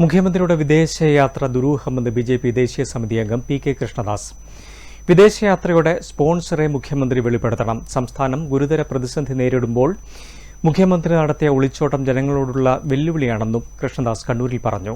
മുഖ്യമന്ത്രിയുടെ വിദേശയാത്ര ദുരൂഹമെന്ന് B J P ദേശീയ സമിതി അംഗം പി കെ കൃഷ്ണദാസ്. വിദേശയാത്രയുടെ സ്പോൺസറെ മുഖ്യമന്ത്രി വെളിപ്പെടുത്തണം. സംസ്ഥാനം ഗുരുതര പ്രതിസന്ധി നേരിടുമ്പോൾ മുഖ്യമന്ത്രി നടത്തിയ ഒളിച്ചോട്ടം ജനങ്ങളോടുള്ള വെല്ലുവിളിയാണെന്നും കൃഷ്ണദാസ് കണ്ണൂരിൽ പറഞ്ഞു.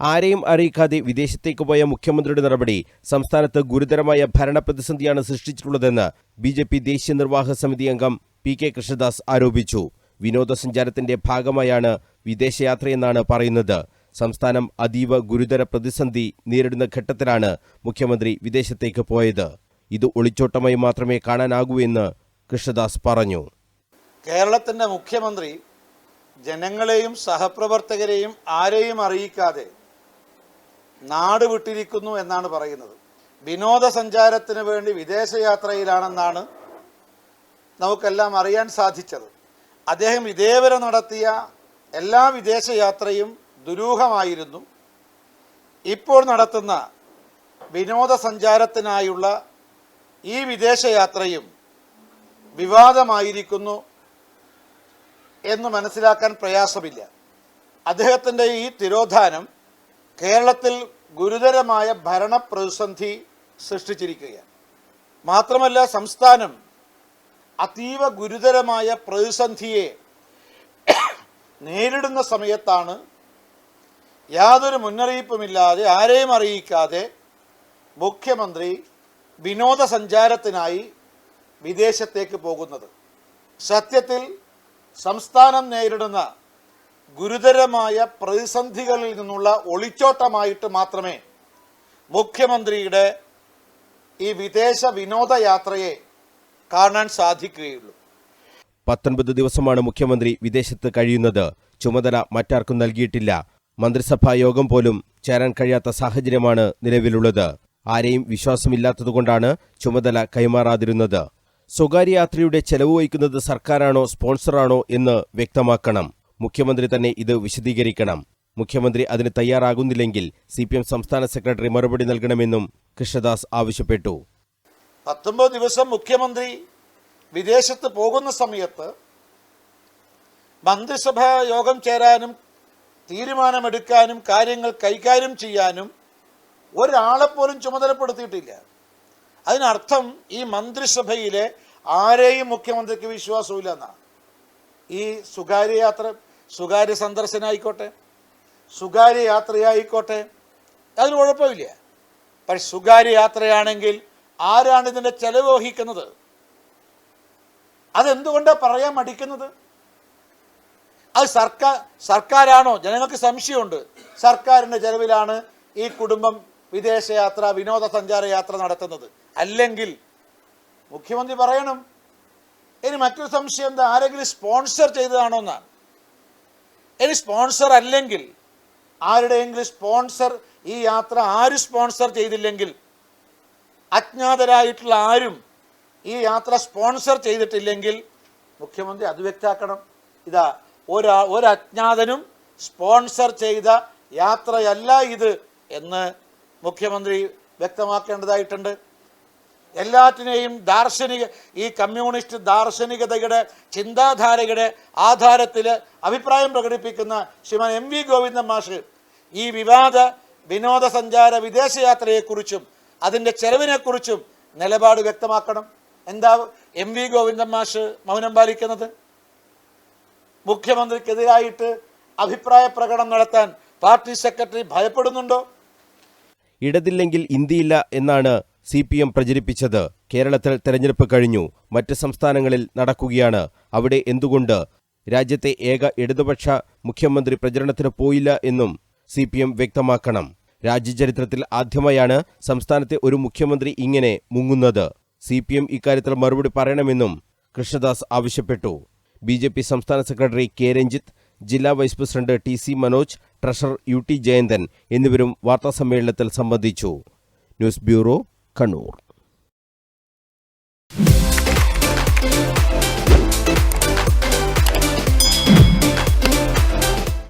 ആരെയും അറിയിക്കാതെ വിദേശത്തേക്ക് പോയ മുഖ്യമന്ത്രിയുടെ നടപടി സംസ്ഥാനത്ത് ഗുരുതരമായ ഭരണ പ്രതിസന്ധിയാണ് സൃഷ്ടിച്ചിട്ടുള്ളതെന്ന് ബി ജെ പി ദേശീയ നിർവാഹക സമിതി അംഗം പി കെ കൃഷ്ണദാസ് ആരോപിച്ചു. വിനോദസഞ്ചാരത്തിന്റെ ഭാഗമായാണ് വിദേശയാത്രയെന്നാണ് പറയുന്നത്. സംസ്ഥാനം അതീവ ഗുരുതര പ്രതിസന്ധി നേരിടുന്ന ഘട്ടത്തിലാണ് മുഖ്യമന്ത്രി വിദേശത്തേക്ക് പോയത്. ഇത് ഒളിച്ചോട്ടമായി മാത്രമേ കാണാനാകൂ എന്ന് കൃഷ്ണദാസ് പറഞ്ഞു. കേരളത്തിന്റെ മുഖ്യമന്ത്രി ജനങ്ങളെയും സഹപ്രവർത്തകരെയും ആരെയും അറിയിക്കാതെ നാട് വിട്ടിരിക്കുന്നു എന്നാണ് പറയുന്നത്. വിനോദസഞ്ചാരത്തിന് വേണ്ടി വിദേശയാത്രയിലാണെന്നാണ് നമുക്കെല്ലാം അറിയാൻ സാധിച്ചത്. അദ്ദേഹം ഇതേവരെ നടത്തിയ എല്ലാ വിദേശയാത്രയും ദുരൂഹമായിരുന്നു. ഇപ്പോൾ നടത്തുന്ന വിനോദസഞ്ചാരത്തിനായുള്ള ഈ വിദേശയാത്രയും വിവാദമായിരിക്കുന്നു എന്ന് മനസ്സിലാക്കാൻ പ്രയാസമില്ല. അദ്ദേഹത്തിന്റെ ഈ തിരോധാനം കേരളത്തിൽ ഗുരുതരമായ ഭരണപ്രതിസന്ധി സൃഷ്ടിച്ചിരിക്കുകയാണ്. മാത്രമല്ല സംസ്ഥാനം അതീവ ഗുരുതരമായ പ്രതിസന്ധിയെ നേരിടുന്ന സമയത്താണ് യാതൊരു മുന്നറിയിപ്പുമില്ലാതെ ആരെയും അറിയിക്കാതെ മുഖ്യമന്ത്രി വിനോദസഞ്ചാരത്തിനായി വിദേശത്തേക്ക് പോകുന്നത്. സത്യത്തിൽ സംസ്ഥാനം നേരിടുന്ന ഗുരുതരമായ പ്രതിസന്ധികളിൽ നിന്നുള്ള ഒളിച്ചോട്ടമായിട്ട് മാത്രമേ മുഖ്യമന്ത്രിയുടെ ഈ വിദേശ വിനോദയാത്രയെ കാണാൻ സാധിക്കുകയുള്ളൂ. പത്തൊൻപത് ദിവസമാണ് മുഖ്യമന്ത്രി വിദേശത്ത് കഴിയുന്നത്. ചുമതല മറ്റാർക്കും നൽകിയിട്ടില്ല. മന്ത്രിസഭാ യോഗം പോലും ചേരാൻ കഴിയാത്ത സാഹചര്യമാണ് നിലവിലുള്ളത്. ആരെയും വിശ്വാസമില്ലാത്തതുകൊണ്ടാണ് ചുമതല കൈമാറാതിരുന്നത്. സ്വകാര്യ യാത്രയുടെ ചെലവ് വഹിക്കുന്നത് സർക്കാരാണോ സ്പോൺസറാണോ എന്ന് വ്യക്തമാക്കണം. മുഖ്യമന്ത്രി തന്നെ ഇത് വിശദീകരിക്കണം. മുഖ്യമന്ത്രി അതിന് തയ്യാറാകുന്നില്ലെങ്കിൽ സി പി എം സംസ്ഥാന സെക്രട്ടറി മറുപടി നൽകണമെന്നും കൃഷ്ണദാസ് ആവശ്യപ്പെട്ടു. പത്തൊമ്പത് ദിവസം മുഖ്യമന്ത്രി വിദേശത്ത് പോകുന്ന സമയത്ത് മന്ത്രിസഭ യോഗം ചേരാനും തീരുമാനമെടുക്കാനും കാര്യങ്ങൾ കൈകാര്യം ചെയ്യാനും ഒരാളെപ്പോലും ചുമതലപ്പെടുത്തിയിട്ടില്ല. അതിനർത്ഥം ഈ മന്ത്രിസഭയിലെ ആരെയും മുഖ്യമന്ത്രിക്ക് വിശ്വാസമില്ല എന്നാണ് ഈ സ്വകാര്യ യാത്ര സ്വകാര്യ സന്ദർശനമായിക്കോട്ടെ സ്വകാര്യ യാത്രയായിക്കോട്ടെ അതിന് കുഴപ്പമില്ല. പക്ഷെ സ്വകാര്യ യാത്രയാണെങ്കിൽ ആരാണ് ഇതിന്റെ ചെലവ് വഹിക്കുന്നത്? അതെന്തുകൊണ്ടാണ് പറയാൻ മടിക്കുന്നത്? അത് സർക്കാർ സർക്കാരാണോ? ജനങ്ങൾക്ക് സംശയമുണ്ട്. സർക്കാരിന്റെ ചെലവിലാണ് ഈ കുടുംബം വിദേശയാത്ര വിനോദസഞ്ചാര യാത്ര നടത്തുന്നത്. അല്ലെങ്കിൽ മുഖ്യമന്ത്രി പറയണം ഇനി മറ്റൊരു സംശയം എന്താ? ആരെങ്കിലും സ്പോൺസർ ചെയ്തതാണോ എന്നാണ്. ഇനി സ്പോൺസർ അല്ലെങ്കിൽ ആരുടെയെങ്കിലും സ്പോൺസർ ഈ യാത്ര ആര് സ്പോൺസർ ചെയ്തില്ലെങ്കിൽ അജ്ഞാതരായിട്ടുള്ള ആരും ഈ യാത്ര സ്പോൺസർ ചെയ്തിട്ടില്ലെങ്കിൽ മുഖ്യമന്ത്രി അത് വ്യക്താക്കണം ഇതാ ഒരാ ഒരു അജ്ഞാതനും സ്പോൺസർ ചെയ്ത യാത്രയല്ല ഇത് എന്ന് മുഖ്യമന്ത്രി വ്യക്തമാക്കേണ്ടതായിട്ടുണ്ട്. എല്ലാറ്റിനെയും ദാർശനിക ഈ കമ്മ്യൂണിസ്റ്റ് ദാർശനികതയുടെ ചിന്താധാരയുടെ ആധാരത്തിൽ അഭിപ്രായം പ്രകടിപ്പിക്കുന്ന ശ്രീമാൻ എം വി ഗോവിന്ദൻ മാഷ് ഈ വിവാദ വിനോദസഞ്ചാര വിദേശയാത്രയെക്കുറിച്ചും അതിന്റെ ചെലവിനെക്കുറിച്ചും നിലപാട് വ്യക്തമാക്കണം. എന്താ എം വി ഗോവിന്ദൻ മാഷ് മൗനം പാലിക്കുന്നത്? മുഖ്യമന്ത്രിക്കെതിരായിട്ട് അഭിപ്രായ പ്രകടനം നടത്താൻ പാർട്ടി സെക്രട്ടറി ഭയപ്പെടുന്നുണ്ടോ? ഇടതില്ലെങ്കിൽ ഇന്ത്യയില്ല എന്നാണ് സി പി എം പ്രചരിപ്പിച്ചത്. കേരളത്തിൽ തെരഞ്ഞെടുപ്പ് കഴിഞ്ഞു. മറ്റ് സംസ്ഥാനങ്ങളിൽ നടക്കുകയാണ്. അവിടെ എന്തുകൊണ്ട് രാജ്യത്തെ ഏക ഇടതുപക്ഷ മുഖ്യമന്ത്രി പ്രചരണത്തിന് പോയില്ല എന്നും സി പി എം വ്യക്തമാക്കണം. രാജ്യചരിത്രത്തിൽ ആദ്യമായാണ് സംസ്ഥാനത്തെ ഒരു മുഖ്യമന്ത്രി ഇങ്ങനെ മുങ്ങുന്നത്. സി പി എം ഇക്കാര്യത്തിൽ മറുപടി പറയണമെന്നും കൃഷ്ണദാസ് ആവശ്യപ്പെട്ടു. ബി ജെ പി സംസ്ഥാന സെക്രട്ടറി കെ രഞ്ജിത്ത് ജില്ലാ vice president T C Manoj treasurer U T Jayanthan എന്നിവരും വാർത്താസമ്മേളനത്തിൽ സംബന്ധിച്ചു. News bureau Kannur.